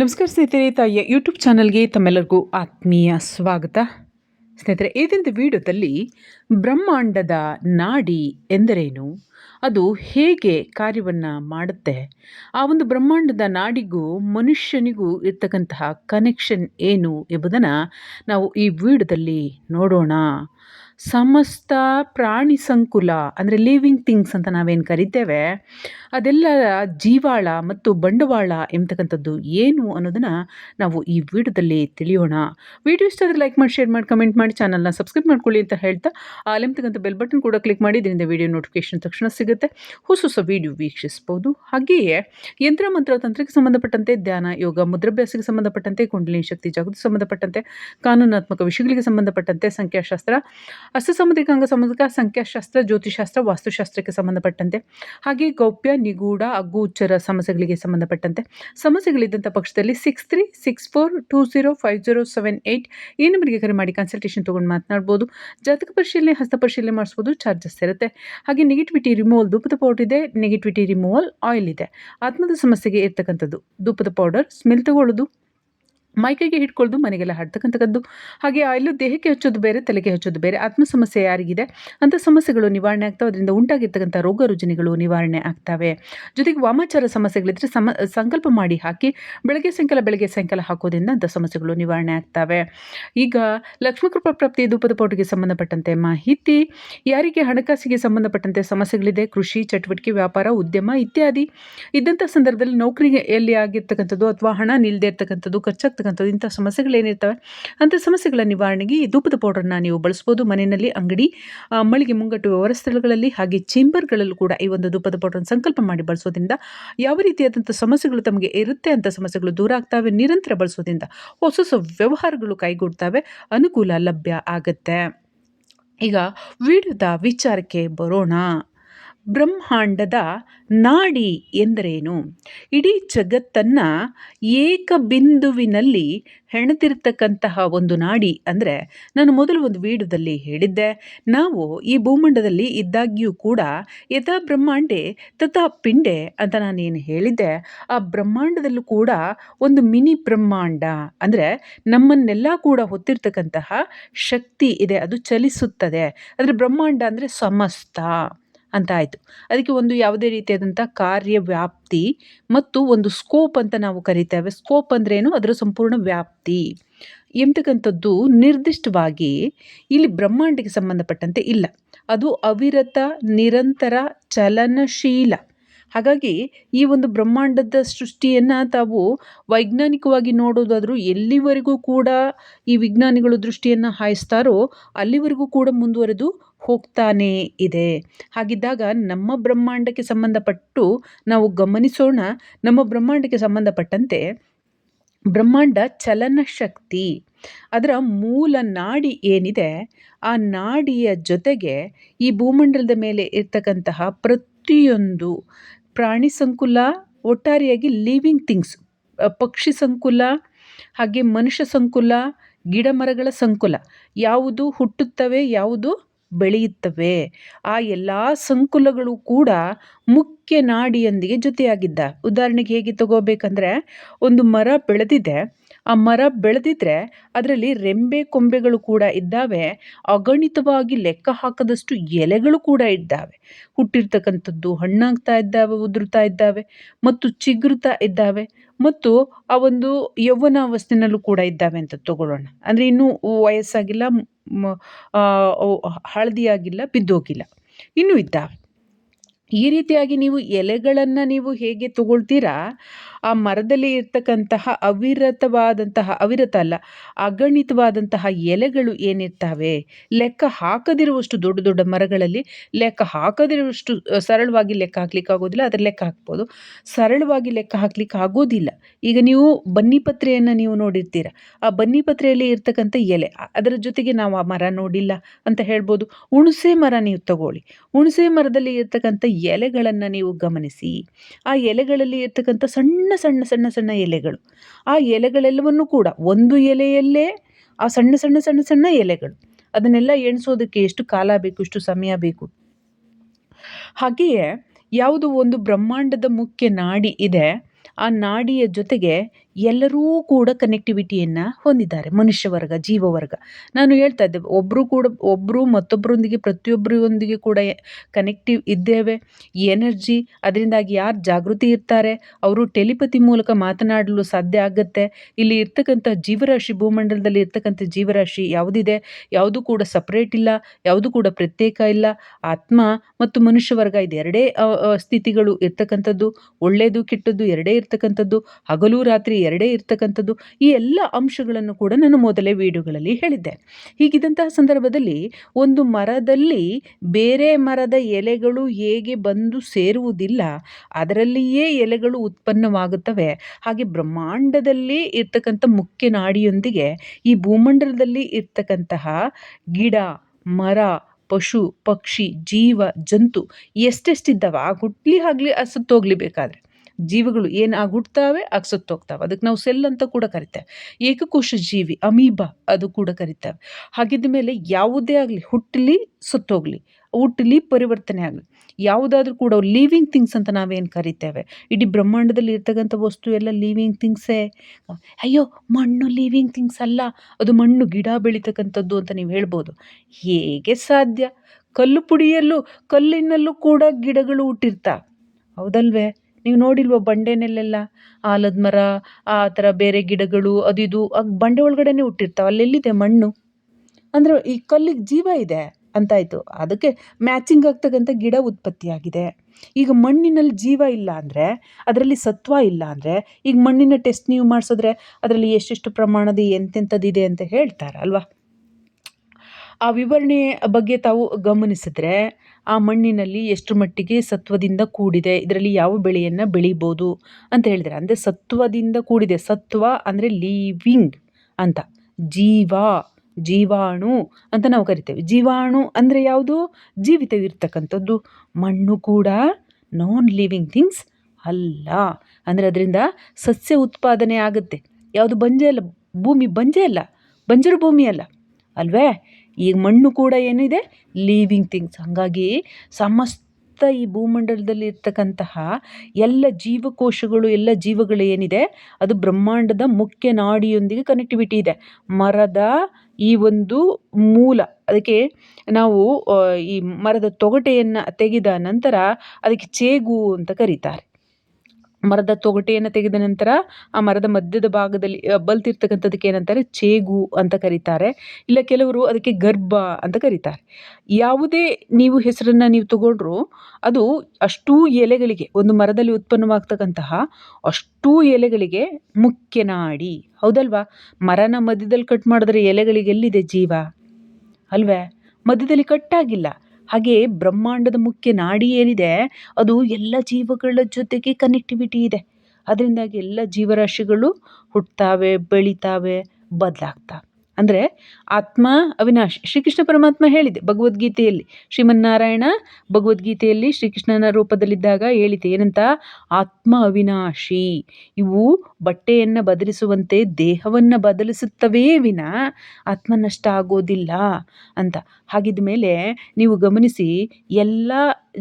ನಮಸ್ಕಾರ ಸ್ನೇಹಿತರೆ, ತಾಯಿಯ ಯೂಟ್ಯೂಬ್ ಚಾನಲ್ಗೆ ತಮ್ಮೆಲ್ಲರಿಗೂ ಆತ್ಮೀಯ ಸ್ವಾಗತ. ಸ್ನೇಹಿತರೆ ಈ ದಿನದ ವಿಡಿಯೋದಲ್ಲಿ ಬ್ರಹ್ಮಾಂಡದ ನಾಡಿ ಎಂದರೇನು? ಅದು ಹೇಗೆ ಕಾರ್ಯವನ್ನು ಮಾಡುತ್ತೆ? ಆ ಒಂದು ಬ್ರಹ್ಮಾಂಡದ ನಾಡಿಗೂ ಮನುಷ್ಯನಿಗೂ ಇರ್ತಕ್ಕಂತಹ ಕನೆಕ್ಷನ್ ಏನು ಎಂಬುದನ್ನು ನಾವು ಈ ವಿಡಿಯೋದಲ್ಲಿ ನೋಡೋಣ. ಸಮಸ್ತ ಪ್ರಾಣಿ ಸಂಕುಲ, ಅಂದರೆ ಲಿವಿಂಗ್ ಥಿಂಗ್ಸ್ ಅಂತ ನಾವೇನು ಕರಿತೇವೆ, ಅದೆಲ್ಲ ಜೀವಾಳ ಮತ್ತು ಬಂಡವಾಳ ಎಂಬತಕ್ಕಂಥದ್ದು ಏನು ಅನ್ನೋದನ್ನು ನಾವು ಈ ವಿಡಿಯೋದಲ್ಲಿ ತಿಳಿಯೋಣ. ವಿಡಿಯೋ ಇಷ್ಟ ಆದರೆ ಲೈಕ್ ಮಾಡಿ ಶೇರ್ ಮಾಡಿ ಕಮೆಂಟ್ ಮಾಡಿ ಚಾನಲ್ನ ಸಬ್ಸ್ಕ್ರೈಬ್ ಮಾಡ್ಕೊಳ್ಳಿ ಅಂತ ಹೇಳ್ತಾ ಅಲ್ಲಿಂಬತಕ್ಕಂಥ ಬೆಲ್ ಬಟನ್ ಕೂಡ ಕ್ಲಿಕ್ ಮಾಡಿ, ಇದರಿಂದ ವಿಡಿಯೋ ನೋಟಿಫಿಕೇಶನ್ ತಕ್ಷಣ ಸಿಗುತ್ತೆ. ಹೊಸ ಹೊಸ ವಿಡಿಯೋ ವೀಕ್ಷಿಸ್ಬೋದು. ಹಾಗೆಯೇ ಯಂತ್ರ, ಮಂತ್ರ, ತಂತ್ರಕ್ಕೆ ಸಂಬಂಧಪಟ್ಟಂತೆ ಧ್ಯಾನ, ಯೋಗ, ಮುದ್ರಾಭ್ಯಾಸಕ್ಕೆ ಸಂಬಂಧಪಟ್ಟಂತೆ, ಕುಂಡಲಿನಿ ಶಕ್ತಿ ಜಾಗೃತಿ ಸಂಬಂಧಪಟ್ಟಂತೆ, ಕಾನೂನಾತ್ಮಕ ವಿಷಯಗಳಿಗೆ ಸಂಬಂಧಪಟ್ಟಂತೆ, ಸಂಖ್ಯಾಶಾಸ್ತ್ರ ಅಷ್ಟಸಮುದ್ರಿಕ ಅಂಗ ಸಂಬಂಧಿಕ ಸಂಖ್ಯಾಶಾಸ್ತ್ರ ಜ್ಯೋತಿಷಾಸ್ತ್ರ ವಾಸ್ತುಶಾಸ್ತ್ರಕ್ಕೆ ಸಂಬಂಧಪಟ್ಟಂತೆ, ಹಾಗೆ ಗೌಪ್ಯ, ನಿಗೂಢ ಅಗ್ಗೂಚ್ಚರ ಸಮಸ್ಯೆಗಳಿಗೆ ಸಂಬಂಧಪಟ್ಟಂತೆ. ಸಮಸ್ಯೆಗಳಿದ್ದಂಥ ಪಕ್ಷದಲ್ಲಿ six three six four two zero five zero seven eight ಈ ನಂಬರಿಗೆ ಕರೆ ಮಾಡಿ ಕನ್ಸಲ್ಟೇಷನ್ ತೊಗೊಂಡು ಮಾತನಾಡ್ಬೋದು. ಜಾತಕ ಪರಿಶೀಲನೆ, ಹಸ್ತ ಪರಿಶೀಲನೆ ಮಾಡಿಸ್ಬೋದು ಚಾರ್ಜಸ್ ಇರುತ್ತೆ. ಹಾಗೆ ನೆಗೆಟಿವಿಟಿ ರಿಮೂವಲ್ ಧೂಪದ ಪೌಡರ್ ಇದೆ ನೆಗೆಟಿವಿಟಿ ರಿಮೂವಲ್ ಆಯಿಲ್ ಇದೆ. ಆತ್ಮದ ಸಮಸ್ಯೆಗೆ ಇರ್ತಕ್ಕಂಥದ್ದು ಧೂಪದ ಪೌಡರ್ ಸ್ಮೆಲ್ ತಗೊಳ್ಳೋದು ಮೈಕೈಗೆ ಹಿಡ್ಕೊಳ್ಳೋದು ಮನೆಗೆಲ್ಲ ಹಡ್ತಕ್ಕಂಥದ್ದು ಹಾಗೆ ಆಯಿಲು ದೇಹಕ್ಕೆ ಹಚ್ಚೋದು ಬೇರೆ, ತಲೆಗೆ ಹಚ್ಚೋದು ಬೇರೆ ಆತ್ಮ ಸಮಸ್ಯೆ ಯಾರಿಗಿದೆ? ಅಂಥ ಸಮಸ್ಯೆಗಳು ನಿವಾರಣೆ ಆಗ್ತಾವೆ. ಅದರಿಂದ ಉಂಟಾಗಿರ್ತಕ್ಕಂಥ ರೋಗ ರುಜಿನಿಗಳು ನಿವಾರಣೆ ಆಗ್ತವೆ. ಜೊತೆಗೆ ವಾಮಾಚಾರ ಸಮಸ್ಯೆಗಳಿದ್ದರೆ ಸಮ, ಸಂಕಲ್ಪ ಮಾಡಿ ಹಾಕಿ, ಬೆಳಗ್ಗೆ ಸಾಯಂಕಾಲ ಬೆಳಗ್ಗೆ ಸಾಯಂಕಾಲ ಹಾಕೋದ್ರಿಂದ ಅಂಥ ಸಮಸ್ಯೆಗಳು ನಿವಾರಣೆ ಆಗ್ತವೆ. ಈಗ ಲಕ್ಷ್ಮೀಕೃಪಾ ಪ್ರಾಪ್ತಿ ಧೂಪದ ಪೌಟಿಗೆ ಸಂಬಂಧಪಟ್ಟಂತೆ ಮಾಹಿತಿ, ಯಾರಿಗೆ ಹಣಕಾಸಿಗೆ ಸಂಬಂಧಪಟ್ಟಂತೆ ಸಮಸ್ಯೆಗಳಿದೆ, ಕೃಷಿ, ಚಟುವಟಿಕೆ, ವ್ಯಾಪಾರ, ಉದ್ಯಮ ಇತ್ಯಾದಿ. ಇದ್ದಂಥ ಸಂದರ್ಭದಲ್ಲಿ ನೌಕರಿಗೆ ಎಲ್ಲಿ ಆಗಿರ್ತಕ್ಕಂಥದ್ದು ಅಥವಾ ಹಣ ನಿಲ್ಲದೆ ಇರ್ತಕ್ಕಂಥದ್ದು ಖರ್ಚಾಗ್ತಕ್ಕಂಥದ್ದು ಇಂಥ ಸಮಸ್ಯೆಗಳೇನಿರ್ತವೆ ಅಂಥ ಸಮಸ್ಯೆಗಳ ನಿವಾರಣೆಗೆ ಈ ಧೂಪದ ಪೌಡರ್ನ ನೀವು ಬಳಸ್ಬೋದು. ಮನೆಯಲ್ಲಿ, ಅಂಗಡಿ ಮಳಿಗೆ ಮುಂಗಟ್ಟು ವ್ಯವಹಾರ ಸ್ಥಳಗಳಲ್ಲಿ ಹಾಗೆ ಚೇಂಬರ್ಗಳಲ್ಲೂ ಕೂಡ ಈ ಒಂದು ಧೂಪದ ಪೌಡರ್ನ ಸಂಕಲ್ಪ ಮಾಡಿ ಬಳಸೋದ್ರಿಂದ ಯಾವ ರೀತಿಯಾದಂಥ ಸಮಸ್ಯೆಗಳು ತಮಗೆ ಇರುತ್ತೆ, ಅಂಥ ಸಮಸ್ಯೆಗಳು ದೂರ ಆಗ್ತವೆ, ನಿರಂತರ ಬಳಸೋದ್ರಿಂದ ಹೊಸ ಹೊಸ ವ್ಯವಹಾರಗಳು ಕೈಗೂಡ್ತವೆ, ಅನುಕೂಲ ಲಭ್ಯ ಆಗುತ್ತೆ. ಈಗ, ವಿಡಿಯೋದ ವಿಚಾರಕ್ಕೆ ಬರೋಣ. ಬ್ರಹ್ಮಾಂಡದ ನಾಡಿ ಎಂದರೇನು? ಇಡೀ ಜಗತ್ತನ್ನು ಏಕಬಿಂದುವಿನಲ್ಲಿ ಹೆಣೆದಿರ್ತಕ್ಕಂತಹ ಒಂದು ನಾಡಿ ಅಂದರೆ ನಾನು ಮೊದಲು ಒಂದು ವೀಡಿಯೋದಲ್ಲಿ ಹೇಳಿದ್ದೆ. ನಾವು ಈ ಭೂಮಂಡದಲ್ಲಿ ಇದ್ದಾಗ್ಯೂ ಕೂಡ ಯಥಾ ಬ್ರಹ್ಮಾಂಡೆ, ತಥಾ ಪಿಂಡೆ ಅಂತ ನಾನೇನು ಹೇಳಿದ್ದೆ. ಆ ಬ್ರಹ್ಮಾಂಡದಲ್ಲೂ ಕೂಡ ಒಂದು ಮಿನಿ ಬ್ರಹ್ಮಾಂಡ ಅಂದರೆ ನಮ್ಮನ್ನೆಲ್ಲ ಕೂಡ ಹೊತ್ತಿರ್ತಕ್ಕಂತಹ ಶಕ್ತಿ ಇದೆ. ಅದು ಚಲಿಸುತ್ತದೆ. ಅಂದರೆ ಬ್ರಹ್ಮಾಂಡ ಅಂದರೆ ಸಮಸ್ತ. ಅಂತ ಆಯಿತು. ಅದಕ್ಕೆ ಒಂದು ಯಾವುದೇ ರೀತಿಯಾದಂಥ ಕಾರ್ಯವ್ಯಾಪ್ತಿ ಮತ್ತು ಒಂದು ಸ್ಕೋಪ್ ಅಂತ ನಾವು ಕರಿತೇವೆ. ಸ್ಕೋಪ್ ಅಂದ್ರೇನು ಅದರ ಸಂಪೂರ್ಣ ವ್ಯಾಪ್ತಿ. ಎಂತಕ್ಕಂಥದ್ದು? ನಿರ್ದಿಷ್ಟವಾಗಿ ಇಲ್ಲಿ ಬ್ರಹ್ಮಾಂಡಕ್ಕೆ ಸಂಬಂಧಪಟ್ಟಂತೆ ಇಲ್ಲ. ಅದು ಅವಿರತ, ನಿರಂತರ, ಚಲನಶೀಲ. ಹಾಗಾಗಿ ಈ ಒಂದು ಬ್ರಹ್ಮಾಂಡದ ಸೃಷ್ಟಿಯನ್ನು ತಾವು ವೈಜ್ಞಾನಿಕವಾಗಿ ನೋಡೋದಾದರೂ ಎಲ್ಲಿವರೆಗೂ ಕೂಡ ಈ ವಿಜ್ಞಾನಿಗಳು ದೃಷ್ಟಿಯನ್ನು ಹಾಯಿಸ್ತಾರೋ ಅಲ್ಲಿವರೆಗೂ ಕೂಡ ಮುಂದುವರೆದು ಹೋಗ್ತಾನೇ ಇದೆ. ಹಾಗಿದ್ದಾಗ ನಮ್ಮ ಬ್ರಹ್ಮಾಂಡಕ್ಕೆ ಸಂಬಂಧಪಟ್ಟು ನಾವು ಗಮನಿಸೋಣ. ನಮ್ಮ ಬ್ರಹ್ಮಾಂಡಕ್ಕೆ ಸಂಬಂಧಪಟ್ಟಂತೆ ಬ್ರಹ್ಮಾಂಡ ಚಲನಶಕ್ತಿ ಅದರ ಮೂಲ ನಾಡಿ ಏನಿದೆ, ಆ ನಾಡಿಯ ಜೊತೆಗೆ ಈ ಭೂಮಂಡಲದ ಮೇಲೆ ಇರ್ತಕ್ಕಂತಹ ಪ್ರತಿಯೊಂದು ಪ್ರಾಣಿ ಸಂಕುಲ, ಒಟ್ಟಾರೆಯಾಗಿ ಲಿವಿಂಗ್ ಥಿಂಗ್ಸ್ ಪಕ್ಷಿ ಸಂಕುಲ, ಹಾಗೆ ಮನುಷ್ಯ ಸಂಕುಲ ಗಿಡ ಮರಗಳ ಸಂಕುಲ, ಯಾವುದು ಹುಟ್ಟುತ್ತವೆ, ಯಾವುದು ಬೆಳೆಯುತ್ತವೆ. ಆ ಎಲ್ಲ ಸಂಕುಲಗಳು ಕೂಡ ಮುಖ್ಯ ನಾಡಿಯೊಂದಿಗೆ ಜೊತೆಯಾಗಿದ್ದ. ಉದಾಹರಣೆಗೆ ಹೇಗೆ ತಗೋಬೇಕಂದ್ರೆ ಒಂದು ಮರ ಬೆಳೆದಿದೆ. ಆ ಮರ ಬೆಳೆದಿದ್ರೆ ಅದರಲ್ಲಿ ರೆಂಬೆ ಕೊಂಬೆಗಳು ಕೂಡ ಇದ್ದಾವೆ. ಅಗಣಿತವಾಗಿ ಲೆಕ್ಕ ಹಾಕದಷ್ಟು ಎಲೆಗಳು ಕೂಡ ಇದ್ದಾವೆ. ಹುಟ್ಟಿರ್ತಕ್ಕಂಥದ್ದು ಹಣ್ಣಾಗ್ತಾ ಇದ್ದಾವೆ, ಉದುರ್ತಾ ಇದ್ದಾವೆ ಮತ್ತು ಚಿಗುರುತ್ತಾ ಇದ್ದಾವೆ ಮತ್ತು ಆ ಒಂದು ಯೌವನಾವಸ್ಥೆನಲ್ಲೂ ಕೂಡ ಇದ್ದಾವೆ ಅಂತ ತಗೊಳ್ಳೋಣ. ಅಂದರೆ ಇನ್ನೂ ವಯಸ್ಸಾಗಿಲ್ಲ ಹಳದಿಯಾಗಿಲ್ಲ, ಬಿದ್ದೋಗಿಲ್ಲ. ಇನ್ನೂ ಇದ್ದಾವೆ. ಈ ರೀತಿಯಾಗಿ ನೀವು ಎಲೆಗಳನ್ನು ನೀವು ಹೇಗೆ ತಗೊಳ್ತೀರಾ? ಆ ಮರದಲ್ಲಿ ಇರ್ತಕ್ಕಂತಹ ಅವಿರತವಾದಂತಹ, ಅವಿರತ ಅಲ್ಲ, ಅಗಣಿತವಾದಂತಹ ಎಲೆಗಳು ಏನಿರ್ತವೆ? ಲೆಕ್ಕ ಹಾಕದಿರುವಷ್ಟು ದೊಡ್ಡ ದೊಡ್ಡ ಮರಗಳಲ್ಲಿ ಲೆಕ್ಕ ಹಾಕದಿರುವಷ್ಟು ಸರಳವಾಗಿ ಲೆಕ್ಕ ಹಾಕ್ಲಿಕ್ಕೆ ಆಗೋದಿಲ್ಲ ಅದರ ಲೆಕ್ಕ ಹಾಕ್ಬೋದು. ಸರಳವಾಗಿ ಲೆಕ್ಕ ಹಾಕ್ಲಿಕ್ಕೆ ಆಗೋದಿಲ್ಲ. ಈಗ ನೀವು ಬನ್ನಿಪತ್ರೆಯನ್ನು ನೀವು ನೋಡಿರ್ತೀರ. ಆ ಬನ್ನಿಪತ್ರೆಯಲ್ಲಿ ಇರ್ತಕ್ಕಂಥ ಎಲೆ ಅದರ ಜೊತೆಗೆ ನಾವು ಆ ಮರ ನೋಡಿಲ್ಲ ಅಂತ ಹೇಳ್ಬೋದು. ಹುಣಸೆ ಮರ ನೀವು ತಗೊಳ್ಳಿ. ಹುಣಸೆ ಮರದಲ್ಲಿ ಇರ್ತಕ್ಕಂಥ ಎಲೆಗಳನ್ನು ನೀವು ಗಮನಿಸಿ. ಆ ಎಲೆಗಳಲ್ಲಿ ಇರ್ತಕ್ಕಂಥ ಸಣ್ಣ ಸಣ್ಣ ಸಣ್ಣ ಸಣ್ಣ ಎಲೆಗಳು. ಆ ಎಲೆಗಳೆಲ್ಲವನ್ನು ಕೂಡ ಒಂದು ಎಲೆಯಲ್ಲೇ ಆ ಸಣ್ಣ ಸಣ್ಣ ಸಣ್ಣ ಸಣ್ಣ ಎಲೆಗಳು. ಅದನ್ನೆಲ್ಲ ಎಣಿಸೋದಕ್ಕೆ ಎಷ್ಟು ಕಾಲ ಬೇಕು ಎಷ್ಟು ಸಮಯ ಬೇಕು? ಹಾಗೆಯೇ, ಯಾವುದು ಒಂದು ಬ್ರಹ್ಮಾಂಡದ ಮುಖ್ಯ ನಾಡಿ ಇದೆ. ಆ ನಾಡಿಯ ಜೊತೆಗೆ ಎಲ್ಲರೂ ಕೂಡ ಕನೆಕ್ಟಿವಿಟಿಯನ್ನು ಹೊಂದಿದ್ದಾರೆ, ಮನುಷ್ಯ ವರ್ಗ ಜೀವವರ್ಗ ನಾನು ಹೇಳ್ತಾ ಇದ್ದೆ ಒಬ್ಬರು ಕೂಡ ಒಬ್ಬರು ಮತ್ತೊಬ್ಬರೊಂದಿಗೆ ಪ್ರತಿಯೊಬ್ಬರೊಂದಿಗೆ ಕೂಡ ಕನೆಕ್ಟಿವ್ ಇದ್ದೇವೆ. ಎನರ್ಜಿ ಅದರಿಂದಾಗಿ ಯಾರು ಜಾಗೃತಿ ಇರ್ತಾರೆ, ಅವರು ಟೆಲಿಪತಿ ಮೂಲಕ ಮಾತನಾಡಲು ಸಾಧ್ಯ ಆಗುತ್ತೆ. ಇಲ್ಲಿ ಇರ್ತಕ್ಕಂಥ ಜೀವರಾಶಿ ಭೂಮಂಡಲದಲ್ಲಿ ಇರ್ತಕ್ಕಂಥ ಜೀವರಾಶಿ ಯಾವುದಿದೆ? ಯಾವುದು ಕೂಡ ಸಪ್ರೇಟ್ ಇಲ್ಲ, ಯಾವುದು ಕೂಡ ಪ್ರತ್ಯೇಕ ಇಲ್ಲ. ಆತ್ಮ ಮತ್ತು ಮನುಷ್ಯ ವರ್ಗ ಇದೆ ಎರಡೇ ಸ್ಥಿತಿಗಳು ಇರ್ತಕ್ಕಂಥದ್ದು. ಒಳ್ಳೆಯದು ಕೆಟ್ಟದ್ದು ಎರಡೇ ಇರ್ತಕ್ಕಂಥದ್ದು. ಹಗಲು, ರಾತ್ರಿ ಎರಡೇ ಇರ್ತಕ್ಕಂಥದ್ದು ಈ ಎಲ್ಲ ಅಂಶಗಳನ್ನು ಕೂಡ ನಾನು ಮೊದಲೇ ವೀಡಿಯೋಗಳಲ್ಲಿ ಹೇಳಿದ್ದೆ. ಹೀಗಿದ್ದಂತಹ ಸಂದರ್ಭದಲ್ಲಿ ಒಂದು ಮರದಲ್ಲಿ ಬೇರೆ ಮರದ ಎಲೆಗಳು ಹೇಗೆ ಬಂದು ಸೇರುವುದಿಲ್ಲ, ಅದರಲ್ಲಿಯೇ ಎಲೆಗಳು ಉತ್ಪನ್ನವಾಗುತ್ತವೆ. ಹಾಗೆ ಬ್ರಹ್ಮಾಂಡದಲ್ಲಿ ಇರ್ತಕ್ಕಂಥ ಮುಖ್ಯ ನಾಡಿಯೊಂದಿಗೆ ಈ ಭೂಮಂಡಲದಲ್ಲಿ ಇರ್ತಕ್ಕಂತಹ ಗಿಡ, ಮರ, ಪಶು, ಪಕ್ಷಿ, ಜೀವ, ಜಂತು ಎಷ್ಟೆಷ್ಟಿದ್ದಾವ? ಆ ಹುಟ್ಲಿ ಆಗಲಿ ಬೇಕಾದರೆ. ಜೀವಿಗಳು ಏನು ಆಗ ಹುಟ್ತಾವೆ ಆಗ ಸುತ್ತೋಗ್ತಾವೆ ಅದಕ್ಕೆ ನಾವು ಸೆಲ್ ಅಂತ ಕೂಡ ಕರಿತೇವೆ ಏಕಕೋಶ ಜೀವಿ, ಅಮೀಬಾ ಅದು ಕೂಡ ಕರಿತೇವೆ. ಹಾಗಿದ್ದ ಮೇಲೆ ಯಾವುದೇ ಆಗಲಿ ಹುಟ್ಟಲಿ ಸತ್ತೋಗಲಿ ಹುಟ್ಟಲಿ ಪರಿವರ್ತನೆ ಆಗಲಿ, ಯಾವುದಾದ್ರೂ ಕೂಡ ಲಿವಿಂಗ್ ಥಿಂಗ್ಸ್ ಅಂತ ನಾವೇನು ಕರಿತೇವೆ? ಇಡೀ ಬ್ರಹ್ಮಾಂಡದಲ್ಲಿ ಇರ್ತಕ್ಕಂಥ ವಸ್ತು ಎಲ್ಲ ಲಿವಿಂಗ್ ಥಿಂಗ್ಸೇ ಅಯ್ಯೋ, ಮಣ್ಣು ಲಿವಿಂಗ್ ಥಿಂಗ್ಸ್ ಅಲ್ಲ. ಅದು ಮಣ್ಣು ಗಿಡ ಬೆಳೀತಕ್ಕಂಥದ್ದು ಅಂತ ನೀವು ಹೇಳ್ಬೋದು. ಹೇಗೆ ಸಾಧ್ಯ? ಕಲ್ಲು ಪುಡಿಯಲ್ಲೂ, ಕಲ್ಲಿನಲ್ಲೂ ಕೂಡ ಗಿಡಗಳು ಹುಟ್ಟಿರ್ತಾ ಹೌದಲ್ವೇ? ನೀವು ನೋಡಿಲ್ವ ಬಂಡೆನಲ್ಲೆಲ್ಲ ಆಲದ ಮರ, ಆ ಥರ ಬೇರೆ ಗಿಡಗಳು, ಅದು ಇದು ಬಂಡೆ ಒಳಗಡೆನೆ ಹುಟ್ಟಿರ್ತಾವೆ, ಅಲ್ಲೆಲ್ಲಿದೆ ಮಣ್ಣು? ಅಂದರೆ ಈ ಕಲ್ಲಿಗೆ ಜೀವ ಇದೆ ಅಂತಾಯಿತು. ಅದಕ್ಕೆ ಮ್ಯಾಚಿಂಗ್ ಆಗ್ತಕ್ಕಂಥ ಗಿಡ ಉತ್ಪತ್ತಿಯಾಗಿದೆ. ಈಗ ಮಣ್ಣಿನಲ್ಲಿ ಜೀವ ಇಲ್ಲ ಅಂದರೆ, ಅದರಲ್ಲಿ ಸತ್ವ ಇಲ್ಲ ಅಂದರೆ, ಈಗ ಮಣ್ಣಿನ ಟೆಸ್ಟ್ ನೀವು ಮಾಡಿಸಿದ್ರೆ ಅದರಲ್ಲಿ ಎಷ್ಟೆಷ್ಟು ಪ್ರಮಾಣದ ಎಂತೆಂಥದ್ದಿದೆ ಅಂತ ಹೇಳ್ತಾರೆ ಅಲ್ವಾ ಆ ವಿವರಣೆ ಬಗ್ಗೆ ತಾವು ಗಮನಿಸಿದ್ರೆ ಆ ಮಣ್ಣಿನಲ್ಲಿ ಎಷ್ಟು ಮಟ್ಟಿಗೆ ಸತ್ವದಿಂದ ಕೂಡಿದೆ, ಇದರಲ್ಲಿ ಯಾವ ಬೆಳೆಯನ್ನು ಬೆಳಿಬೋದು ಅಂತ ಹೇಳಿದರೆ ಅಂದರೆ ಸತ್ವದಿಂದ ಕೂಡಿದೆ. ಸತ್ವ ಅಂದರೆ ಲೀವಿಂಗ್ ಅಂತ. ಜೀವ, ಜೀವಾಣು ಅಂತ ನಾವು ಕರಿತೇವೆ. ಜೀವಾಣು ಅಂದರೆ ಯಾವುದು? ಜೀವಿತವಿರ್ತಕ್ಕಂಥದ್ದು. ಮಣ್ಣು ಕೂಡ ನಾನ್ ಲಿವಿಂಗ್ ಥಿಂಗ್ಸ್ ಅಲ್ಲ. ಅಂದರೆ ಅದರಿಂದ ಸಸ್ಯ ಉತ್ಪಾದನೆ ಆಗುತ್ತೆ. ಯಾವುದು? ಬಂಜೆ ಅಲ್ಲ. ಭೂಮಿ ಬಂಜೆ ಅಲ್ಲ. ಬಂಜರು ಭೂಮಿ ಅಲ್ಲ. ಅಲ್ವೇ? ಈಗ ಮಣ್ಣು ಕೂಡ ಏನಿದೆ? ಲೀವಿಂಗ್ ಥಿಂಗ್ಸ್ ಹಾಗಾಗಿ ಸಮಸ್ತ ಈ ಭೂಮಂಡಲದಲ್ಲಿ ಇರ್ತಕ್ಕಂತಹ ಎಲ್ಲ ಜೀವಕೋಶಗಳು, ಎಲ್ಲ ಜೀವಗಳು ಏನಿದೆ? ಅದು ಬ್ರಹ್ಮಾಂಡದ ಮುಖ್ಯ ನಾಡಿಯೊಂದಿಗೆ ಕನೆಕ್ಟಿವಿಟಿ ಇದೆ. ಮರದ ಈ ಒಂದು ಮೂಲ, ಅದಕ್ಕೆ ನಾವು ಈ ಮರದ ತೊಗಟೆಯನ್ನು ತೆಗೆದ ನಂತರ ಅದಕ್ಕೆ ಚೇಗು ಅಂತ ಕರೀತಾರೆ. ಮರದ ತೊಗಟೆಯನ್ನು ತೆಗೆದ ನಂತರ ಆ ಮರದ ಮಧ್ಯದ ಭಾಗದಲ್ಲಿ ಬಲ್ತಿರ್ತಕ್ಕಂಥದ್ದಕ್ಕೆ ಏನಂತಾರೆ? ಚೇಗು ಅಂತ ಕರೀತಾರೆ. ಇಲ್ಲ ಕೆಲವರು ಅದಕ್ಕೆ ಗರ್ಭ ಅಂತ ಕರೀತಾರೆ. ಯಾವುದೇ ನೀವು ಹೆಸರನ್ನು ನೀವು ತಗೊಂಡ್ರು, ಅದು ಅಷ್ಟೂ ಎಲೆಗಳಿಗೆ, ಒಂದು ಮರದಲ್ಲಿ ಉತ್ಪನ್ನವಾಗ್ತಕ್ಕಂತಹ ಅಷ್ಟೂ ಎಲೆಗಳಿಗೆ ಮುಖ್ಯ ನಾಡಿ. ಹೌದಲ್ವಾ? ಮರನ ಮಧ್ಯದಲ್ಲಿ ಕಟ್ ಮಾಡಿದ್ರೆ ಎಲೆಗಳಿಗೆ ಎಲ್ಲಿದೆ ಜೀವ? ಅಲ್ವೇ? ಮಧ್ಯದಲ್ಲಿ ಕಟ್ಟಾಗಿಲ್ಲ ಹಾಗೆ ಬ್ರಹ್ಮಾಂಡದ ಮುಖ್ಯ ನಾಡಿ ಏನಿದೆ, ಅದು ಎಲ್ಲ ಜೀವಗಳ ಜೊತೆಗೆ ಕನೆಕ್ಟಿವಿಟಿ ಇದೆ. ಅದರಿಂದಾಗಿ ಎಲ್ಲ ಜೀವರಾಶಿಗಳು ಹುಟ್ತಾವೆ, ಬೆಳಿತಾವೆ, ಬದಲಾಗ್ತಾವೆ. ಅಂದರೆ ಆತ್ಮ ಅವಿನಾಶಿ, ಶ್ರೀಕೃಷ್ಣ ಪರಮಾತ್ಮ ಹೇಳಿದೆ ಭಗವದ್ಗೀತೆಯಲ್ಲಿ. ಶ್ರೀಮನ್ನಾರಾಯಣ ಭಗವದ್ಗೀತೆಯಲ್ಲಿ ಶ್ರೀಕೃಷ್ಣನ ರೂಪದಲ್ಲಿದ್ದಾಗ ಹೇಳಿದೆ, ಏನಂತ? ಆತ್ಮ ಅವಿನಾಶಿ, ಇವು ಬಟ್ಟೆಯನ್ನು ಬದಲಿಸುವಂತೆ ದೇಹವನ್ನು ಬದಲಿಸುತ್ತವೇ ವಿನ ಆತ್ಮ ನಷ್ಟ ಆಗೋದಿಲ್ಲ ಅಂತ. ಹಾಗಿದ್ದ ಮೇಲೆ ನೀವು ಗಮನಿಸಿ, ಎಲ್ಲ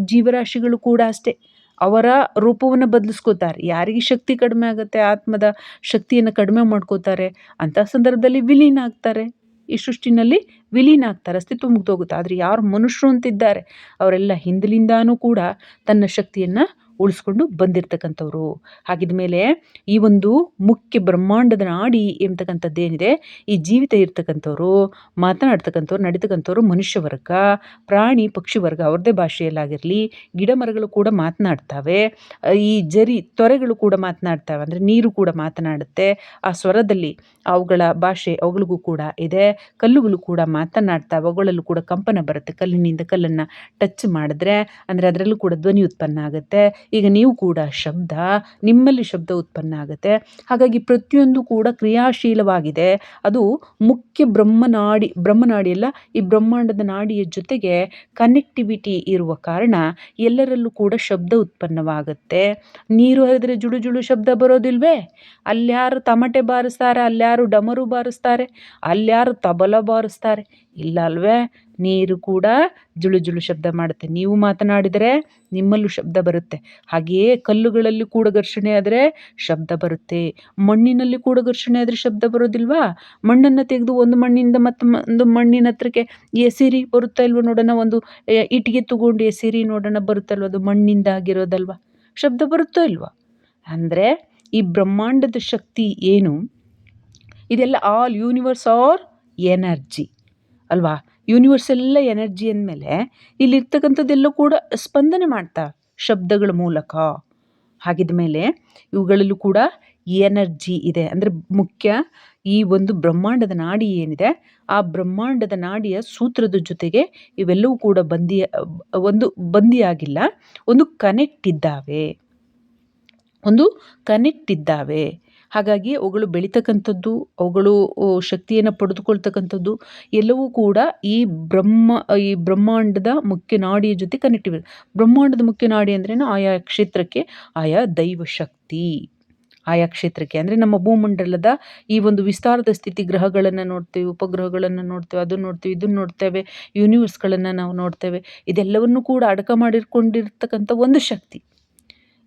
ಜೀವರಾಶಿಗಳು ಕೂಡ ಅಷ್ಟೇ. ಅವರ ರೂಪವನ್ನು ಬದಲಿಸ್ಕೋತಾರೆ. ಯಾರಿಗೆ ಶಕ್ತಿ ಕಡಿಮೆ ಆಗುತ್ತೆ, ಆತ್ಮದ ಶಕ್ತಿಯನ್ನು ಕಡಿಮೆ ಮಾಡ್ಕೋತಾರೆ, ಅಂಥ ಸಂದರ್ಭದಲ್ಲಿ ವಿಲೀನ ಆಗ್ತಾರೆ. ಈ ಸೃಷ್ಟಿನಲ್ಲಿ ವಿಲೀನ ಆಗ್ತಾರೆ, ಅಸ್ತಿತ್ವ ಮುಗ್ದೋಗುತ್ತೆ. ಆದರೆ ಯಾರು ಮನುಷ್ಯರು ಅಂತಿದ್ದಾರೆ, ಅವರೆಲ್ಲ ಹಿಂದಿನಿಂದಾನೂ ಕೂಡ ತನ್ನ ಶಕ್ತಿಯನ್ನು ಉಳಿಸ್ಕೊಂಡು ಬಂದಿರತಕ್ಕಂಥವ್ರು. ಹಾಗಿದ ಮೇಲೆ ಈ ಒಂದು ಮುಖ್ಯ ಬ್ರಹ್ಮಾಂಡದ ನಾಡಿ ಏನಿದೆ, ಈ ಜೀವಿತ ಇರ್ತಕ್ಕಂಥವ್ರು, ಮಾತನಾಡ್ತಕ್ಕಂಥವ್ರು, ನಡೀತಕ್ಕಂಥವ್ರು ಮನುಷ್ಯ ವರ್ಗ ಪ್ರಾಣಿ ಪಕ್ಷಿ ವರ್ಗ ಅವ್ರದ್ದೇ ಭಾಷೆಯಲ್ಲಾಗಿರಲಿ ಗಿಡ ಮರಗಳು ಕೂಡ ಮಾತನಾಡ್ತಾವೆ. ಈ ಜರಿ ತೊರೆಗಳು ಕೂಡ ಮಾತನಾಡ್ತಾವೆ. ಅಂದರೆ ನೀರು ಕೂಡ ಮಾತನಾಡುತ್ತೆ. ಆ ಸ್ವರದಲ್ಲಿ ಅವುಗಳ ಭಾಷೆ ಅವುಗಳಿಗೂ ಕೂಡ ಇದೆ. ಕಲ್ಲುಗಳು ಕೂಡ ಮಾತನಾಡ್ತಾವೆ. ಅವುಗಳಲ್ಲೂ ಕೂಡ ಕಂಪನ ಬರುತ್ತೆ. ಕಲ್ಲಿನಿಂದ ಕಲ್ಲನ್ನು ಟಚ್ ಮಾಡಿದ್ರೆ, ಅಂದರೆ ಅದರಲ್ಲೂ ಕೂಡ ಧ್ವನಿ ಉತ್ಪನ್ನ ಆಗುತ್ತೆ. ಈಗ ನೀವು ಕೂಡ ಶಬ್ದ, ನಿಮ್ಮಲ್ಲಿ ಶಬ್ದ ಉತ್ಪನ್ನ ಆಗುತ್ತೆ. ಹಾಗಾಗಿ ಪ್ರತಿಯೊಂದು ಕೂಡ ಕ್ರಿಯಾಶೀಲವಾಗಿದೆ. ಅದು ಮುಖ್ಯ ಬ್ರಹ್ಮನಾಡಿ ಬ್ರಹ್ಮನಾಡಿಯಲ್ಲ ಈ ಬ್ರಹ್ಮಾಂಡದ ನಾಡಿಯ ಜೊತೆಗೆ ಕನೆಕ್ಟಿವಿಟಿ ಇರುವ ಕಾರಣ ಎಲ್ಲರಲ್ಲೂ ಕೂಡ ಶಬ್ದ ಉತ್ಪನ್ನವಾಗುತ್ತೆ. ನೀರು ಹರಿದ್ರೆ ಜುಳು ಜುಳು ಶಬ್ದ ಬರೋದಿಲ್ವೇ? ಅಲ್ಯಾರು ತಮಟೆ ಬಾರಿಸ್ತಾರೆ, ಅಲ್ಯಾರು ಡಮರು ಬಾರಿಸ್ತಾರೆ, ಅಲ್ಯಾರು ತಬಲ ಬಾರಿಸ್ತಾರೆ. ಇಲ್ಲ ಅಲ್ವೇ? ನೀರು ಕೂಡ ಜುಳು ಜುಳು ಶಬ್ದ ಮಾಡುತ್ತೆ. ನೀವು ಮಾತನಾಡಿದರೆ ನಿಮ್ಮಲ್ಲೂ ಶಬ್ದ ಬರುತ್ತೆ. ಹಾಗೆಯೇ ಕಲ್ಲುಗಳಲ್ಲಿ ಕೂಡ ಘರ್ಷಣೆ ಆದರೆ ಶಬ್ದ ಬರುತ್ತೆ. ಮಣ್ಣಿನಲ್ಲಿ ಕೂಡ ಘರ್ಷಣೆ ಆದರೆ ಶಬ್ದ ಬರೋದಿಲ್ವಾ? ಮಣ್ಣನ್ನು ತೆಗೆದು ಒಂದು ಮಣ್ಣಿಂದ ಮತ್ತೊಂದು ಮಣ್ಣಿನ ಹತ್ರಕ್ಕೆ ಎಸಿರಿ ಬರುತ್ತಾ ಇಲ್ವ ನೋಡೋಣ, ಒಂದು ಇಟ್ಟಿಗೆ ತಗೊಂಡು ಎಸಿರಿ ನೋಡೋಣ ಬರುತ್ತಲ್ವ, ಅದು ಮಣ್ಣಿಂದ ಆಗಿರೋದಲ್ವ? ಶಬ್ದ ಬರುತ್ತೋ ಇಲ್ವಾ? ಅಂದರೆ ಈ ಬ್ರಹ್ಮಾಂಡದ ಶಕ್ತಿ ಏನು? ಇದೆಲ್ಲ ಆಲ್ ಯೂನಿವರ್ಸ್ ಆರ್ ಎನರ್ಜಿ ಅಲ್ವಾ? ಯೂನಿವರ್ಸ್ ಎಲ್ಲ ಎನರ್ಜಿ ಅಂದಮೇಲೆ ಇಲ್ಲಿರ್ತಕ್ಕಂಥದ್ದೆಲ್ಲ ಕೂಡ ಸ್ಪಂದನೆ ಮಾಡ್ತಾ ಶಬ್ದಗಳ ಮೂಲಕ. ಹಾಗಿದ ಮೇಲೆ ಇವುಗಳಲ್ಲೂ ಕೂಡ ಎನರ್ಜಿ ಇದೆ. ಅಂದರೆ ಮುಖ್ಯ ಈ ಒಂದು ಬ್ರಹ್ಮಾಂಡದ ನಾಡಿ ಏನಿದೆ, ಆ ಬ್ರಹ್ಮಾಂಡದ ನಾಡಿಯ ಸೂತ್ರದ ಜೊತೆಗೆ ಇವೆಲ್ಲವೂ ಕೂಡ ಬಂದಿ ಒಂದು ಬಂದಿಯಾಗಿಲ್ಲ, ಒಂದು ಕನೆಕ್ಟ್ ಇದ್ದಾವೆ. ಒಂದು ಕನೆಕ್ಟ್ ಇದ್ದಾವೆ. ಹಾಗಾಗಿ ಅವುಗಳು ಬೆಳೀತಕ್ಕಂಥದ್ದು, ಅವುಗಳು ಶಕ್ತಿಯನ್ನು ಪಡೆದುಕೊಳ್ತಕ್ಕಂಥದ್ದು ಎಲ್ಲವೂ ಕೂಡ ಈ ಬ್ರಹ್ಮ, ಈ ಬ್ರಹ್ಮಾಂಡದ ಮುಖ್ಯ ನಾಡಿಯ ಜೊತೆ ಕನೆಕ್ಟ್ ಇವೆ ಬ್ರಹ್ಮಾಂಡದ ಮುಖ್ಯ ನಾಡಿ ಅಂದ್ರೇನು ಆಯಾ ಕ್ಷೇತ್ರಕ್ಕೆ, ಆಯಾ ದೈವ ಶಕ್ತಿ ಆಯಾ ಕ್ಷೇತ್ರಕ್ಕೆ ಅಂದರೆ ನಮ್ಮ ಭೂಮಂಡಲದ ಈ ಒಂದು ವಿಸ್ತಾರದ ಸ್ಥಿತಿ ಗ್ರಹಗಳನ್ನು ನೋಡ್ತೇವೆ, ಉಪಗ್ರಹಗಳನ್ನು ನೋಡ್ತೇವೆ, ಅದನ್ನು ನೋಡ್ತೀವಿ, ಇದನ್ನು ನೋಡ್ತೇವೆ ಯೂನಿವರ್ಸ್ಗಳನ್ನು ನಾವು ನೋಡ್ತೇವೆ. ಇದೆಲ್ಲವನ್ನು ಕೂಡ ಅಡಕ ಮಾಡಿಕೊಂಡಿರ್ತಕ್ಕಂಥ ಒಂದು ಶಕ್ತಿ.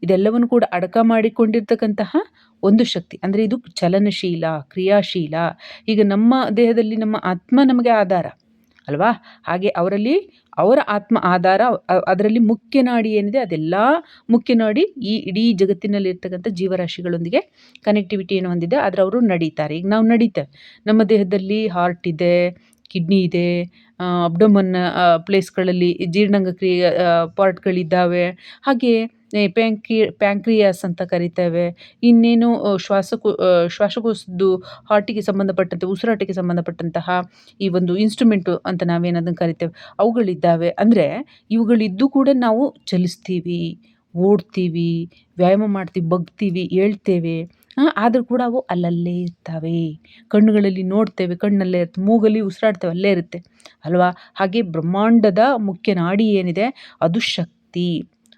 ಇದೆಲ್ಲವನ್ನು ಕೂಡ ಅಡಕ ಮಾಡಿಕೊಂಡಿರ್ತಕ್ಕಂತಹ ಒಂದು ಶಕ್ತಿ. ಅಂದರೆ ಇದು ಚಲನಶೀಲ, ಕ್ರಿಯಾಶೀಲ. ಈಗ ನಮ್ಮ ದೇಹದಲ್ಲಿ ನಮ್ಮ ಆತ್ಮ ನಮಗೆ ಆಧಾರ, ಅಲ್ವಾ? ಹಾಗೆ ಅವರಲ್ಲಿ ಅವರ ಆತ್ಮ ಆಧಾರ ಅದರಲ್ಲಿ ಮುಖ್ಯ ನಾಡಿ ಏನಿದೆ, ಅದೆಲ್ಲ ಮುಖ್ಯ ನಾಡಿ ಈ ಇಡೀ ಜಗತ್ತಿನಲ್ಲಿರ್ತಕ್ಕಂಥ ಜೀವರಾಶಿಗಳೊಂದಿಗೆ ಕನೆಕ್ಟಿವಿಟಿಯನ್ನು ಹೊಂದಿದೆ. ಆದರೆ ಅವರು ನಡೀತಾರೆ. ಈಗ ನಾವು ನಡೀತೇವೆ. ನಮ್ಮ ದೇಹದಲ್ಲಿ ಹಾರ್ಟ್ ಇದೆ ಕಿಡ್ನಿ ಇದೆ ಅಬ್ಡಮನ್ ಪ್ಲೇಸ್ಗಳಲ್ಲಿ ಜೀರ್ಣಾಂಗ ಕ್ರಿಯೆ ಪಾರ್ಟ್ಗಳಿದ್ದಾವೆ ಹಾಗೆ ಪ್ಯಾಂಕಿ, ಪ್ಯಾಂಕ್ರಿಯಾಸ್ ಅಂತ ಕರಿತೇವೆ. ಇನ್ನೇನು ಶ್ವಾಸಕೋ ಶ್ವಾಸಕೋಶದ್ದು ಹಾರ್ಟಿಗೆ ಸಂಬಂಧಪಟ್ಟಂತೆ, ಉಸಿರಾಟಕ್ಕೆ ಸಂಬಂಧಪಟ್ಟಂತಹ ಈ ಒಂದು ಇನ್ಸ್ಟ್ರೂಮೆಂಟು ಅಂತ ನಾವೇನದನ್ನು ಕರಿತೇವೆ. ಅವುಗಳಿದ್ದಾವೆ. ಅಂದರೆ ಇವುಗಳಿದ್ದು ಕೂಡ ನಾವು ಚಲಿಸ್ತೀವಿ, ಓಡ್ತೀವಿ, ವ್ಯಾಯಾಮ ಮಾಡ್ತೀವಿ, ಬಗ್ತೀವಿ, ಏಳ್ತೇವೆ. ಆದರೂ ಕೂಡ ಅವು ಅಲ್ಲಲ್ಲೇ ಇರ್ತವೆ. ಕಣ್ಣುಗಳಲ್ಲಿ ನೋಡ್ತೇವೆ, ಕಣ್ಣಲ್ಲೇ ಇರುತ್ತೆ ಮೂಗಲ್ಲಿ ಉಸಿರಾಡ್ತೇವೆ, ಅಲ್ಲೇ ಇರುತ್ತೆ. ಅಲ್ವಾ? ಹಾಗೆ ಬ್ರಹ್ಮಾಂಡದ ಮುಖ್ಯ ನಾಡಿ ಏನಿದೆ? ಅದು ಶಕ್ತಿ.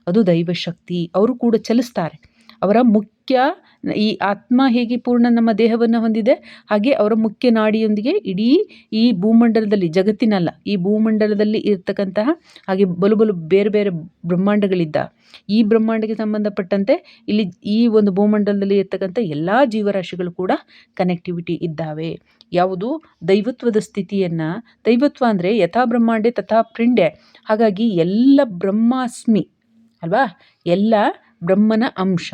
ಅದು ದೈವ ಶಕ್ತಿ ಅವರು ಕೂಡ ಚಲಿಸ್ತಾರೆ. ಅವರ ಮುಖ್ಯ ಈ ಆತ್ಮ ಹೇಗೆ ಪೂರ್ಣ ನಮ್ಮ ದೇಹವನ್ನು ಹೊಂದಿದೆ, ಹಾಗೆ ಅವರ ಮುಖ್ಯ ನಾಡಿಯೊಂದಿಗೆ ಇಡೀ ಈ ಭೂಮಂಡಲದಲ್ಲಿ, ಜಗತ್ತಿನಲ್ಲ, ಈ ಭೂಮಂಡಲದಲ್ಲಿ ಇರ್ತಕ್ಕಂತಹ ಹಾಗೆ ಬಲು ಬಲು ಬೇರೆ ಬೇರೆ ಬ್ರಹ್ಮಾಂಡಗಳಿದ್ದ, ಈ ಬ್ರಹ್ಮಾಂಡಕ್ಕೆ ಸಂಬಂಧಪಟ್ಟಂತೆ ಇಲ್ಲಿ ಈ ಒಂದು ಭೂಮಂಡಲದಲ್ಲಿ ಇರ್ತಕ್ಕಂಥ ಎಲ್ಲ ಜೀವರಾಶಿಗಳು ಕೂಡ ಕನೆಕ್ಟಿವಿಟಿ ಇದ್ದಾವೆ. ಯಾವುದು? ದೈವತ್ವದ ಸ್ಥಿತಿಯನ್ನು. ದೈವತ್ವ ಅಂದರೆ ಯಥಾ ಬ್ರಹ್ಮಾಂಡೆ, ತಥಾ ಪ್ರಿಂಡೆ ಹಾಗಾಗಿ ಎಲ್ಲ ಬ್ರಹ್ಮಾಸ್ಮಿ ಅಲ್ವಾ? ಎಲ್ಲ ಬ್ರಹ್ಮನ ಅಂಶ.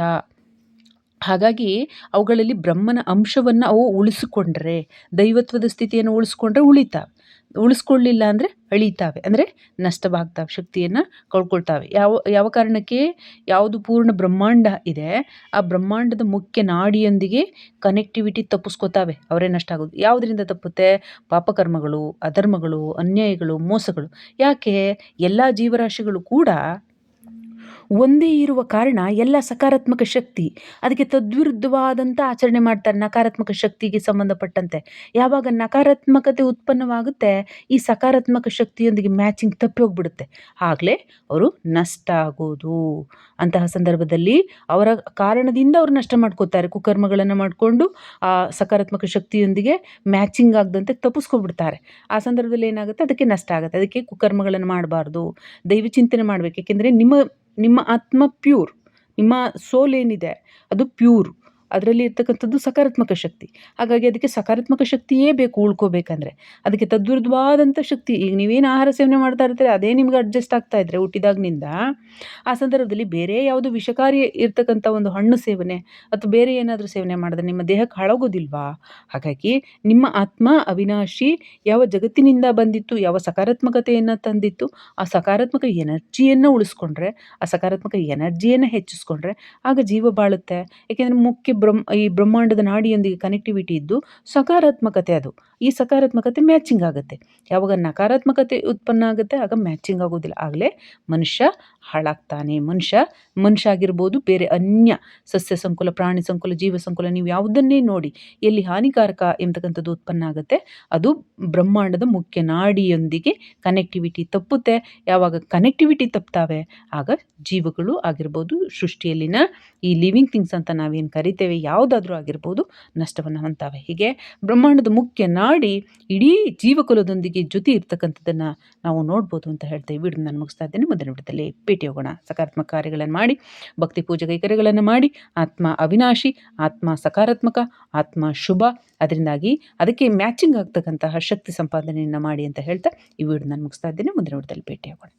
ಹಾಗಾಗಿ ಅವುಗಳಲ್ಲಿ ಬ್ರಹ್ಮನ ಅಂಶವನ್ನು ಅವು ಉಳಿಸಿಕೊಂಡ್ರೆ, ದೈವತ್ವದ ಸ್ಥಿತಿಯನ್ನು ಉಳಿಸ್ಕೊಂಡ್ರೆ ಉಳಿತಾವೆ ಉಳಿಸ್ಕೊಳ್ಳಿಲ್ಲ ಅಂದರೆ ಅಳಿತಾವೆ, ಅಂದರೆ ನಷ್ಟವಾಗ್ತಾವೆ, ಶಕ್ತಿಯನ್ನು ಕಳ್ಕೊಳ್ತಾವೆ. ಯಾವ ಯಾವ ಕಾರಣಕ್ಕೆ? ಯಾವುದು ಪೂರ್ಣ ಬ್ರಹ್ಮಾಂಡ ಇದೆ, ಆ ಬ್ರಹ್ಮಾಂಡದ ಮುಖ್ಯ ನಾಡಿಯೊಂದಿಗೆ ಕನೆಕ್ಟಿವಿಟಿ ತಪ್ಪಿಸ್ಕೋತಾವೆ, ಅವರೇ ನಷ್ಟ ಆಗೋದು. ಯಾವುದರಿಂದ ತಪ್ಪುತ್ತೆ? ಪಾಪಕರ್ಮಗಳು, ಅಧರ್ಮಗಳು, ಅನ್ಯಾಯಗಳು, ಮೋಸಗಳು. ಯಾಕೆ? ಎಲ್ಲ ಜೀವರಾಶಿಗಳು ಕೂಡ ಒಂದೇ ಇರುವ ಕಾರಣ ಎಲ್ಲ ಸಕಾರಾತ್ಮಕ ಶಕ್ತಿ, ಅದಕ್ಕೆ ತದ್ವಿರುದ್ಧವಾದಂಥ ಆಚರಣೆ ಮಾಡ್ತಾರೆ ನಕಾರಾತ್ಮಕ ಶಕ್ತಿಗೆ ಸಂಬಂಧಪಟ್ಟಂತೆ. ಯಾವಾಗ ನಕಾರಾತ್ಮಕತೆ ಉತ್ಪನ್ನವಾಗುತ್ತೆ, ಈ ಸಕಾರಾತ್ಮಕ ಶಕ್ತಿಯೊಂದಿಗೆ ಮ್ಯಾಚಿಂಗ್ ತಪ್ಪಿ ಹೋಗ್ಬಿಡುತ್ತೆ ಆಗಲೇ ಅವರು ನಷ್ಟ ಆಗೋದು. ಅಂತಹ ಸಂದರ್ಭದಲ್ಲಿ ಅವರ ಕಾರಣದಿಂದ ಅವರು ನಷ್ಟ ಮಾಡ್ಕೋತಾರೆ. ಕುಕರ್ಮಗಳನ್ನು ಮಾಡಿಕೊಂಡು ಆ ಸಕಾರಾತ್ಮಕ ಶಕ್ತಿಯೊಂದಿಗೆ ಮ್ಯಾಚಿಂಗ್ ಆಗದಂತೆ ತಪ್ಪಿಸ್ಕೊಬಿಡ್ತಾರೆ. ಆ ಸಂದರ್ಭದಲ್ಲಿ ಏನಾಗುತ್ತೆ, ಅದಕ್ಕೆ ನಷ್ಟ ಆಗುತ್ತೆ. ಅದಕ್ಕೆ ಕುಕರ್ಮಗಳನ್ನು ಮಾಡಬಾರ್ದು. ದೈವ ಚಿಂತನೆ ಮಾಡಬೇಕು. ಏಕೆಂದರೆ ನಿಮ್ಮ ನಿಮ್ಮ ಆತ್ಮ ಪ್ಯೂರ್ ನಿಮ್ಮ ಸೋಲ್ ಏನಿದೆ ಅದು ಪ್ಯೂರ್ ಅದರಲ್ಲಿ ಇರ್ತಕ್ಕಂಥದ್ದು ಸಕಾರಾತ್ಮಕ ಶಕ್ತಿ. ಹಾಗಾಗಿ ಅದಕ್ಕೆ ಸಕಾರಾತ್ಮಕ ಶಕ್ತಿಯೇ ಬೇಕು ಉಳ್ಕೋಬೇಕಂದ್ರೆ. ಅದಕ್ಕೆ ತದ್ವಿರುದ್ಧವಾದಂಥ ಶಕ್ತಿ. ಈಗ ನೀವೇನು ಆಹಾರ ಸೇವನೆ ಮಾಡ್ತಾ ಇರ್ತೀರಿ, ಅದೇ ನಿಮ್ಗೆ ಅಡ್ಜಸ್ಟ್ ಆಗ್ತಾ ಇದ್ರೆ ಹುಟ್ಟಿದಾಗಿನಿಂದ, ಆ ಸಂದರ್ಭದಲ್ಲಿ ಬೇರೆ ಯಾವುದು ವಿಷಕಾರಿ ಇರ್ತಕ್ಕಂಥ ಒಂದು ಹಣ್ಣು ಸೇವನೆ ಅಥವಾ ಬೇರೆ ಏನಾದರೂ ಸೇವನೆ ಮಾಡಿದ್ರೆ ನಿಮ್ಮ ದೇಹಕ್ಕೆ ಹಾಳಾಗೋದಿಲ್ವಾ ಹಾಗಾಗಿ ನಿಮ್ಮ ಆತ್ಮ ಅವಿನಾಶಿ ಯಾವ ಜಗತ್ತಿನಿಂದ ಬಂದಿತ್ತು, ಯಾವ ಸಕಾರಾತ್ಮಕತೆಯನ್ನು ತಂದಿತ್ತು, ಆ ಸಕಾರಾತ್ಮಕ ಎನರ್ಜಿಯನ್ನು ಉಳಿಸ್ಕೊಂಡ್ರೆ, ಆ ಸಕಾರಾತ್ಮಕ ಎನರ್ಜಿಯನ್ನು ಹೆಚ್ಚಿಸ್ಕೊಂಡ್ರೆ ಆಗ ಜೀವ ಬಾಳುತ್ತೆ. ಏಕೆಂದರೆ ಮುಖ್ಯ ಬ್ರಹ್ಮ, ಈ ಬ್ರಹ್ಮಾಂಡದ ನಾಡಿಯೊಂದಿಗೆ ಕನೆಕ್ಟಿವಿಟಿ ಇದ್ದು ಸಕಾರಾತ್ಮಕತೆ ಅದು. ಈ ಸಕಾರಾತ್ಮಕತೆ ಮ್ಯಾಚಿಂಗ್ ಆಗುತ್ತೆ. ಯಾವಾಗ ನಕಾರಾತ್ಮಕತೆ ಉತ್ಪನ್ನ ಆಗುತ್ತೆ, ಆಗ ಮ್ಯಾಚಿಂಗ್ ಆಗೋದಿಲ್ಲ ಆಗಲೇ ಮನುಷ್ಯ ಹಾಳಾಗ್ತಾನೆ ಮನುಷ್ಯ. ಮನುಷ್ಯ ಆಗಿರ್ಬೋದು ಬೇರೆ ಅನ್ಯ ಸಸ್ಯ ಸಂಕುಲ, ಪ್ರಾಣಿ ಸಂಕುಲ, ಜೀವ ಸಂಕುಲ ನೀವು ಯಾವುದನ್ನೇ ನೋಡಿ ಎಲ್ಲಿ ಹಾನಿಕಾರಕ ಎಂಬತಕ್ಕಂಥದ್ದು ಉತ್ಪನ್ನ ಆಗುತ್ತೆ ಅದು ಬ್ರಹ್ಮಾಂಡದ ಮುಖ್ಯ ನಾಡಿಯೊಂದಿಗೆ ಕನೆಕ್ಟಿವಿಟಿ ತಪ್ಪುತ್ತೆ. ಯಾವಾಗ ಕನೆಕ್ಟಿವಿಟಿ ತಪ್ತಾವೆ ಆಗ ಜೀವಗಳು ಆಗಿರ್ಬೋದು, ಸೃಷ್ಟಿಯಲ್ಲಿನ ಈ ಲಿವಿಂಗ್ ಥಿಂಗ್ಸ್ ಅಂತ ನಾವೇನು ಕರಿತೇವೆ ಯಾವುದಾದ್ರೂ ಆಗಿರ್ಬೋದು ನಷ್ಟವನ್ನು ಹೊಂತಾವೆ ಹೀಗೆ ಬ್ರಹ್ಮಾಂಡದ ಮುಖ್ಯ ನಾಡಿ ಇಡೀ ಜೀವಕುಲದೊಂದಿಗೆ ಜೊತೆ ಇರ್ತಕ್ಕಂಥದ್ದನ್ನು ನಾವು ನೋಡ್ಬೋದು ಅಂತ ಹೇಳ್ತೇವೆ ವಿಡಿಯೋ ನಾನು ಮುಗಿಸ್ತಾ ಇದ್ದೇನೆ. ಮುಂದಿನ ವಿಡಿಯೋದಲ್ಲಿ ಭೇಟಿ ಹೋಗೋಣ ಸಕಾರಾತ್ಮಕ ಕಾರ್ಯಗಳನ್ನು ಮಾಡಿ, ಭಕ್ತಿ ಪೂಜೆ ಕೈಕರ್ಯಗಳನ್ನು ಮಾಡಿ, ಆತ್ಮ ಅವಿನಾಶಿ, ಆತ್ಮ ಸಕಾರಾತ್ಮಕ, ಆತ್ಮ ಶುಭ. ಅದರಿಂದಾಗಿ ಅದಕ್ಕೆ ಮ್ಯಾಚಿಂಗ್ ಆಗ್ತಕ್ಕಂತಹ ಶಕ್ತಿ ಸಂಪಾದನೆಯನ್ನು ಮಾಡಿ ಅಂತ ಹೇಳ್ತಾ ಈ ವಿಡಿಯೋ ನಾನು ಮುಗಿಸ್ತಾ ಇದ್ದೇನೆ. ಮುಂದಿನ ವಿಡಿಯೋದಲ್ಲಿ ಭೇಟಿ ಹೋಗೋಣ